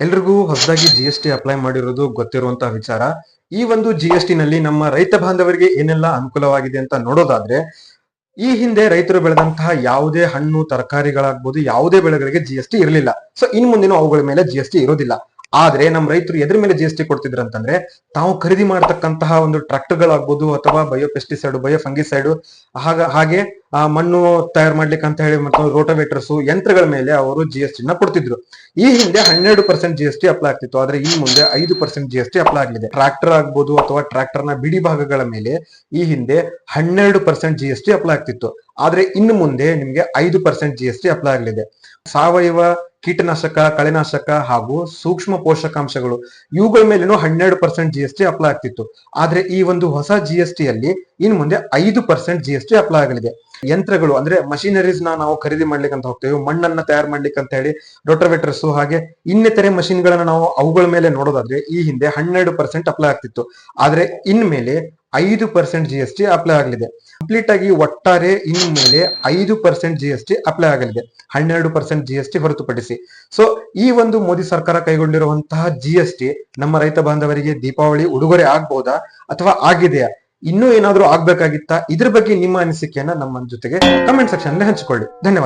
ಎಲ್ರಿಗೂ ಹೊಸದಾಗಿ G S T apply ಮಾಡಿರೋದು ಗೊತ್ತಿರುವಂತಹ ವಿಚಾರ. ಈ ಒಂದು ಜಿ ಎಸ್ ಟಿ ನಲ್ಲಿ ನಮ್ಮ ರೈತ ಬಾಂಧವರಿಗೆ ಏನೆಲ್ಲ ಅನುಕೂಲವಾಗಿದೆ ಅಂತ ನೋಡೋದಾದ್ರೆ, ಈ ಹಿಂದೆ ರೈತರು ಬೆಳೆದಂತಹ ಯಾವುದೇ ಹಣ್ಣು, ತರಕಾರಿಗಳಾಗ್ಬೋದು ಯಾವುದೇ ಬೆಳೆಗಳಿಗೆ ಜಿ ಎಸ್ ಟಿ ಇರಲಿಲ್ಲ. ಸೊ ಇನ್ ಮುಂದಿನ ಅವುಗಳ ಮೇಲೆ ಜಿ ಎಸ್ ಟಿ ಇರೋದಿಲ್ಲ. ಆದ್ರೆ ನಮ್ಮ ರೈತರು ಎದ್ರ ಮೇಲೆ ಜಿ ಎಸ್ ಟಿ ಕೊಡ್ತಿದ್ರು ಅಂತಂದ್ರೆ ತಾವು ಖರೀದಿ ಮಾಡ್ತಕ್ಕಂತಹ ಒಂದು ಟ್ರಾಕ್ಟರ್ಗಳಾಗ್ಬೋದು ಅಥವಾ ಬಯೋ ಪೆಸ್ಟಿಸೈಡ್ ಬಯೋ ಫಂಗಿಸೈಡ್ ಹಾಗ ಹಾಗೆ ಆ, ಮಣ್ಣು ತಯಾರು ಮಾಡ್ಲಿಕ್ಕೆ ಅಂತ ಹೇಳಿ ಮತ್ತು ರೋಟೋವೇಟರ್ಸ್ ಯಂತ್ರಗಳ ಮೇಲೆ ಅವರು ಜಿ ಎಸ್ ಟಿ ನ ಕೊಡ್ತಿದ್ರು. ಈ ಹಿಂದೆ ಹನ್ನೆರಡು percent G S T apply ಆಗ್ತಿತ್ತು, ಆದ್ರೆ ಈ ಮುಂದೆ ಐದು percent G S T apply ಆಗಲಿದೆ. ಟ್ರಾಕ್ಟರ್ ಆಗ್ಬೋದು ಅಥವಾ ಟ್ರಾಕ್ಟರ್ನ ಬಿಡಿ ಭಾಗಗಳ ಮೇಲೆ ಈ ಹಿಂದೆ ಹನ್ನೆರಡು percent G S T apply ಆಗ್ತಿತ್ತು. ಆದ್ರೆ ಇನ್ನು ಮುಂದೆ ನಿಮ್ಗೆ ಐದು percent G S T apply ಆಗಲಿದೆ. ಸಾವಯವ ಕೀಟನಾಶಕ, ಕಳೆನಾಶಕ ಹಾಗೂ ಸೂಕ್ಷ್ಮ ಪೋಷಕಾಂಶಗಳು, ಇವುಗಳ ಮೇಲೇನು ಹನ್ನೆರಡು percent G S T apply ಆಗ್ತಿತ್ತು. ಆದ್ರೆ ಈ ಒಂದು ಹೊಸ ಜಿ ಎಸ್ ಟಿ ಅಲ್ಲಿ ಇನ್ ಮುಂದೆ ಐದು percent G S T apply ಆಗಲಿದೆ. ಯಂತ್ರಗಳು, ಅಂದ್ರೆ ಮಷಿನರೀಸ್ ನಾವು ಖರೀದಿ ಮಾಡ್ಲಿಕ್ಕೆ ಅಂತ ಹೋಗ್ತೇವೆ, ಮಣ್ಣನ್ನ ತಯಾರು ಮಾಡ್ಲಿಕ್ಕೆ ಅಂತ ಹೇಳಿ ರೋಟೋವೇಟರ್ಸ್ ಹಾಗೆ ಇನ್ನಿತರೆ ಮಷಿನ್ ಗಳನ್ನ ನಾವು ಅವುಗಳ ಮೇಲೆ ನೋಡೋದಾದ್ರೆ ಈ ಹಿಂದೆ ಹನ್ನೆರಡು ಪರ್ಸೆಂಟ್ ಅಪ್ಲೈ ಆಗ್ತಿತ್ತು. ಆದ್ರೆ ಇನ್ಮೇಲೆ ಐದು percent G S T apply ಆಗಲಿದೆ. ಕಂಪ್ಲೀಟ್ ಆಗಿ ಒಟ್ಟಾರೆ ಇನ್ ಮೇಲೆ ಐದು percent G S T apply ಆಗಲಿದೆ. ಹನ್ನೆರಡು ಪರ್ಸೆಂಟ್ ಜಿ ಎಸ್ ಟಿ ಹೊರತುಪಡಿಸಿ. ಸೊ ಈ ಒಂದು ಮೋದಿ ಸರ್ಕಾರ ಕೈಗೊಂಡಿರುವಂತಹ ಜಿ ಎಸ್ ಟಿ ನಮ್ಮ ರೈತ ಬಾಂಧವರಿಗೆ ದೀಪಾವಳಿ ಉಡುಗೊರೆ ಆಗ್ಬಹುದಾ ಅಥವಾ ಆಗಿದೆಯಾ? ಇನ್ನೂ ಏನಾದರೂ ಆಗ್ಬೇಕಾಗಿತ್ತಾ? ಇದ್ರ ಬಗ್ಗೆ ನಿಮ್ಮ ಅನಿಸಿಕೆಯನ್ನ ನಮ್ಮ ಜೊತೆಗೆ ಕಮೆಂಟ್ ಸೆಕ್ಷನ್ ಹಂಚಿಕೊಳ್ಳಿ. ಧನ್ಯವಾದ.